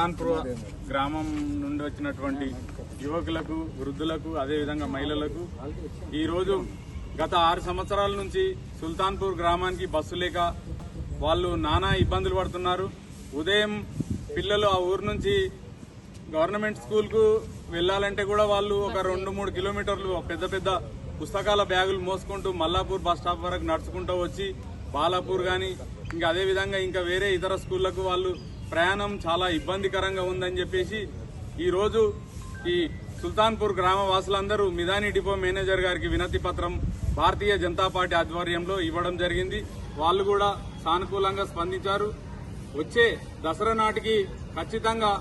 సుల్తాన్పూర్ గ్రామం నుండి వచ్చినటువంటి యువకులకు వృద్ధులకు అదేవిధంగా మహిళలకు ఈరోజు గత ఆరు సంవత్సరాల నుంచి సుల్తాన్పూర్ గ్రామానికి బస్సు లేక వాళ్ళు నానా ఇబ్బందులు పడుతున్నారు. ఉదయం పిల్లలు ఆ ఊరు నుంచి గవర్నమెంట్ స్కూల్కు వెళ్ళాలంటే కూడా వాళ్ళు ఒక రెండు మూడు కిలోమీటర్లు పెద్ద పెద్ద పుస్తకాల బ్యాగులు మోసుకుంటూ మల్లాపూర్ బస్ స్టాప్ వరకు నడుచుకుంటూ వచ్చి బాలాపూర్ కానీ ఇంకా అదే విధంగా ఇంకా వేరే ఇతర స్కూళ్ళకు వాళ్ళు ప్రయాణం చాలా ఇబ్బందికరంగా ఉందని చెప్పేసి ఈరోజు ఈ సుల్తాన్పూర్ గ్రామ వాసులందరూ మిదాని డిపో మేనేజర్ గారికి వినతి పత్రం భారతీయ జనతా పార్టీ ఆధ్వర్యంలో ఇవ్వడం జరిగింది. వాళ్ళు కూడా సానుకూలంగా స్పందించారు. వచ్చే దసరా నాటికి ఖచ్చితంగా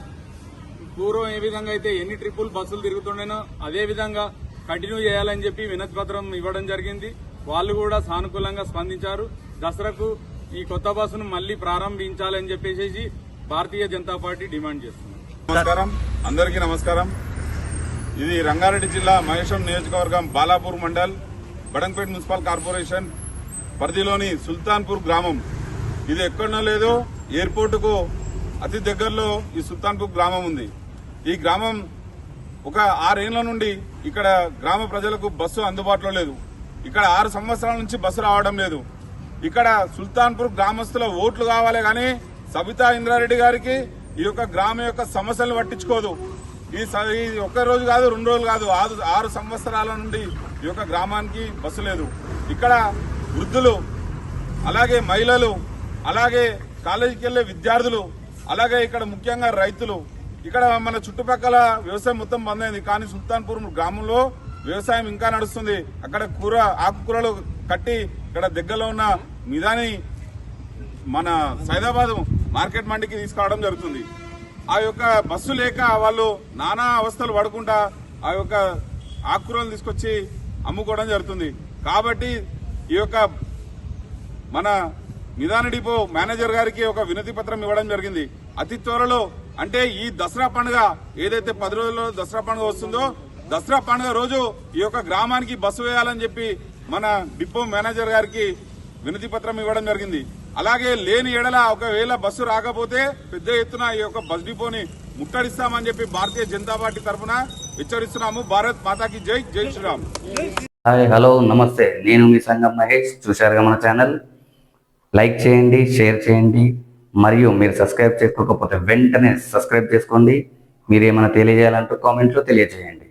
పూర్వం ఏ విధంగా అయితే ఎన్ని ట్రిప్పులు బస్సులు తిరుగుతుండేనో అదే విధంగా కంటిన్యూ చేయాలని చెప్పి వినతి పత్రం ఇవ్వడం జరిగింది. వాళ్ళు కూడా సానుకూలంగా స్పందించారు. దసరాకు ఈ కొత్త బస్సును మళ్ళీ ప్రారంభించాలని చెప్పేసి భారతీయ జనతా పార్టీ డిమాండ్ చేస్తుంది. నమస్కారం. అందరికీ నమస్కారం. ఇది రంగారెడ్డి జిల్లా మహేశం నియోజకవర్గం బాలాపూర్ మండల్ బడంపేట్ మున్సిపల్ కార్పొరేషన్ పరిధిలోని సుల్తాన్పూర్ గ్రామం. ఇది ఎక్కడనో లేదో ఎయిర్పోర్టుకు అతి దగ్గరలో ఈ సుల్తాన్పూర్ గ్రామం ఉంది. ఈ గ్రామం ఒక ఆరేళ్ళ నుండి ఇక్కడ గ్రామ ప్రజలకు బస్సు అందుబాటులో లేదు. ఇక్కడ ఆరు సంవత్సరాల నుంచి బస్సు రావడం లేదు. ఇక్కడ సుల్తాన్పూర్ గ్రామస్తుల ఓట్లు కావాలి కానీ సబితా ఇంద్రారెడ్డి గారికి ఈ యొక్క గ్రామం యొక్క సమస్యలు పట్టించుకోదు. ఈ స- ఈ ఒక్క రోజు కాదు రెండు రోజులు కాదు ఆరు ఆరు సంవత్సరాల నుండి ఈ యొక్క గ్రామానికి బస్సు లేదు. ఇక్కడ వృద్ధులు అలాగే మహిళలు అలాగే కాలేజీకి వెళ్ళే విద్యార్థులు అలాగే ఇక్కడ ముఖ్యంగా రైతులు. ఇక్కడ మన చుట్టుపక్కల వ్యవసాయం మొత్తం బంద్ అయింది. కానీ సుల్తాన్పూర్ గ్రామంలో వ్యవసాయం ఇంకా నడుస్తుంది. అక్కడ కూర ఆకుకూరలు కట్టి ఇక్కడ దగ్గరలో ఉన్న మిదాని మన సైదాబాద్ మార్కెట్ మండికి తీసుకురావడం జరుగుతుంది. ఆ యొక్క బస్సు లేక వాళ్ళు నానా అవస్థలు పడుకుంటా ఆ యొక్క ఆకుకూరలు తీసుకొచ్చి అమ్ముకోవడం జరుగుతుంది. కాబట్టి ఈ యొక్క మన నిదాన డిపో మేనేజర్ గారికి ఒక వినతి పత్రం ఇవ్వడం జరిగింది. అతి త్వరలో అంటే ఈ దసరా పండుగ ఏదైతే పది రోజుల్లో దసరా పండుగ వస్తుందో దసరా పండుగ రోజు ఈ యొక్క గ్రామానికి బస్సు వేయాలని చెప్పి మన డిపో మేనేజర్ గారికి వినతి పత్రం ఇవ్వడం జరిగింది. అలాగే లేని ఎడల ఒకవేళ బస్సు రాకపోతే పెద్ద ఎత్తున ఈ యొక్క బస్ డిపోని ముట్టడిస్తామని చెప్పి భారతీయ జనతా పార్టీ తరఫున హెచ్చరిస్తున్నాము. భారత్ మాతాకి జై జై శ్రీరామ్. హాయ్ హలో నమస్తే. నేను మీ సంగం మహేష్. చూశారుగా మన ఛానల్? లైక్ చేయండి షేర్ చేయండి మరియు మీరు సబ్స్క్రైబ్ చేసుకోకపోతే వెంటనే సబ్స్క్రైబ్ చేసుకోండి. మీరు ఏమైనా తెలియజేయాలంటూ కామెంట్లో తెలియజేయండి.